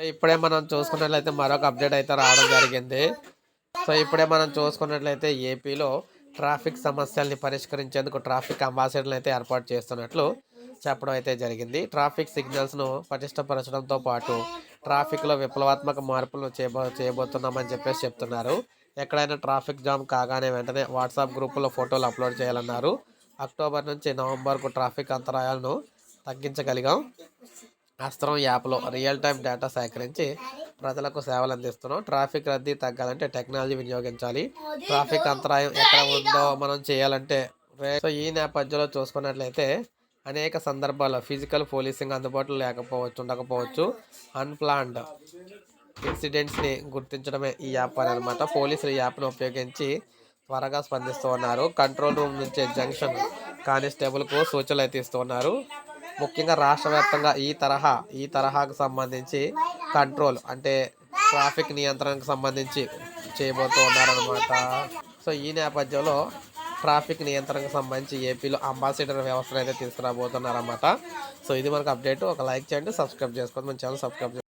So ఇప్పుడే మనం చూసుకున్నట్లయితే మరొక అప్డేట్ అయితే రావడం జరిగింది. సో ఇప్పుడే మనం చూసుకున్నట్లయితే ఏపీలో ట్రాఫిక్ సమస్యల్ని పరిష్కరించేందుకు ట్రాఫిక్ అంబాసిడర్లు అయితే ఏర్పాటు చేస్తున్నట్లు చెప్పడం అయితే జరిగింది. ట్రాఫిక్ సిగ్నల్స్ను పటిష్టపరచడంతో పాటు ట్రాఫిక్లో విప్లవాత్మక మార్పులను చేయబో చేయబోతున్నామని చెప్పేసి చెప్తున్నారు. ఎక్కడైనా ట్రాఫిక్ జామ్ కాగానే వెంటనే వాట్సాప్ గ్రూపులో ఫోటోలు అప్లోడ్ చేయాలన్నారు. అక్టోబర్ నుంచి నవంబర్కు ట్రాఫిక్ అంతరాయాలను తగ్గించగలిగాం. అస్త్రం యాప్లో రియల్ టైం డేటా సేకరించి ప్రజలకు సేవలు అందిస్తున్నాం. ట్రాఫిక్ రద్దీ తగ్గాలంటే టెక్నాలజీ వినియోగించాలి. ట్రాఫిక్ అంతరాయం ఎక్కడ ఉందో మనం చేయాలంటే సో ఈ నేపథ్యంలో చూసుకున్నట్లయితే అనేక సందర్భాల్లో ఫిజికల్ పోలీసింగ్ అందుబాటులో లేకపోవచ్చు ఉండకపోవచ్చు అన్ప్లాన్డ్ ఇన్సిడెంట్స్ని గుర్తించడమే ఈ యాప్ అని అనమాట. పోలీసులు ఈ యాప్ను ఉపయోగించి త్వరగా స్పందిస్తూ ఉన్నారు. కంట్రోల్ రూమ్ నుంచి జంక్షన్ కానిస్టేబుల్కు సూచనలు అయితే ఇస్తూ ఉన్నారు. ముఖ్యంగా రాష్ట్ర వ్యాప్తంగా ఈ తరహా ఈ తరహాకు సంబంధించి కంట్రోల్ అంటే ట్రాఫిక్ నియంత్రణకు సంబంధించి చేయబోతూ ఉన్నారనమాట సో ఈ నేపథ్యంలో ట్రాఫిక్ నియంత్రణకు సంబంధించి ఏపీలో అంబాసిడర్ వ్యవస్థను అయితే తీసుకురాబోతున్నారన్నమాట. సో ఇది మనకు అప్డేట్ ఒక లైక్ చేయండి సబ్స్క్రైబ్ చేసుకోండి. మన ఛానల్ సబ్స్క్రైబ్